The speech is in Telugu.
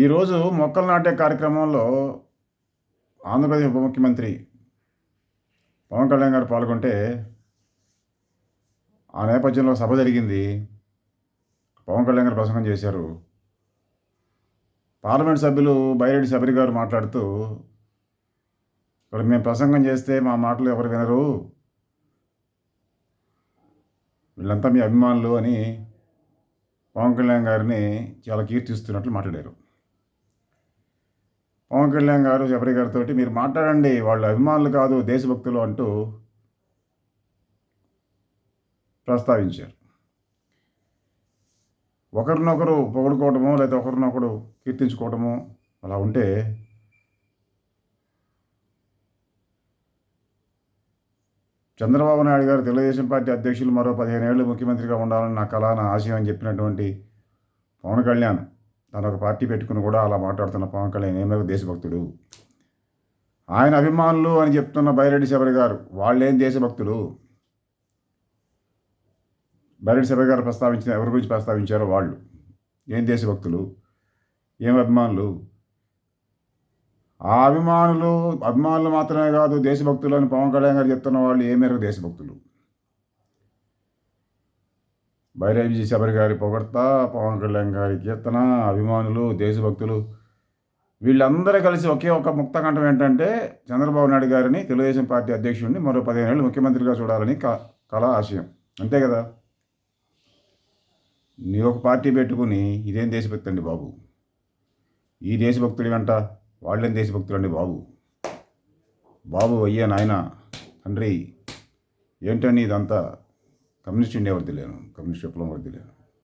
ఈరోజు మొక్కలు నాటే కార్యక్రమంలో ఆంధ్రప్రదేశ్ ఉప ముఖ్యమంత్రి పవన్ కళ్యాణ్ గారు పాల్గొంటే ఆ నేపథ్యంలో సభ జరిగింది. పవన్ కళ్యాణ్ గారు ప్రసంగం చేశారు. పార్లమెంట్ సభ్యులు బైరెడ్డి శబరి గారు మాట్లాడుతూ ఇక్కడ మేము ప్రసంగం చేస్తే మా మాటలు ఎవరు వినరు. వీళ్ళంతా మీ అభిమానులు అని పవన్ కళ్యాణ్ గారిని చాలా కీర్తిస్తున్నట్లు మాట్లాడారు. పవన్ కళ్యాణ్ గారు శబరి గారితో మీరు మాట్లాడండి వాళ్ళు అభిమానులు కాదు దేశభక్తులు అంటూ ప్రస్తావించారు. ఒకరినొకరు పొగడుకోవటము లేదా ఒకరినొకరు కీర్తించుకోవటము అలా ఉంటే చంద్రబాబు నాయుడు గారు తెలుగుదేశం పార్టీ అధ్యక్షులు మరో పదిహేను ఏళ్ళు ముఖ్యమంత్రిగా ఉండాలని నా కళ నా ఆశయం అని చెప్పినటువంటి పవన్ కళ్యాణ్ తను ఒక పార్టీ పెట్టుకుని కూడా అలా మాట్లాడుతున్న పవన్ కళ్యాణ్ ఏమేమి దేశభక్తుడు. ఆయన అభిమానులు అని చెప్తున్న బైరెడ్డి శబరి గారు వాళ్ళేం దేశభక్తులు? బైరెడ్డి శబరి గారు ప్రస్తావించిన ఎవరి గురించి ప్రస్తావించారో వాళ్ళు. ఏం దేశభక్తులు? ఏం అభిమానులు? ఆ అభిమానులు అభిమానులు మాత్రమే కాదు దేశభక్తులు అని పవన్ కళ్యాణ్ గారు చెప్తున్న వాళ్ళు ఏ మేరకు దేశభక్తులు? బైరాజీ శబరి గారి పొగడ్త పవన్ కళ్యాణ్ గారి కీర్తన అభిమానులు దేశభక్తులు వీళ్ళందరూ కలిసి ఒకే ఒక ముక్తకంఠం ఏంటంటే చంద్రబాబు నాయుడు గారిని తెలుగుదేశం పార్టీ అధ్యక్షుడిని మరో పదిహేను ఏళ్ళు ముఖ్యమంత్రిగా చూడాలని క కళ ఆశయం. అంతే కదా? నీ ఒక పార్టీ పెట్టుకుని ఇదేం దేశభక్తి అండి బాబు? ఈ దేశభక్తుడి వెంట వాళ్ళేం దేశభక్తులు అండి బాబు? బాబు అయ్యా నాయన తండ్రి ఏంటని ఇదంతా? కమ్యూనిస్ట్ ఇండియా వరకు తెలియను కమ్యూనిస్ట్ విప్లవం వరకు తెలియను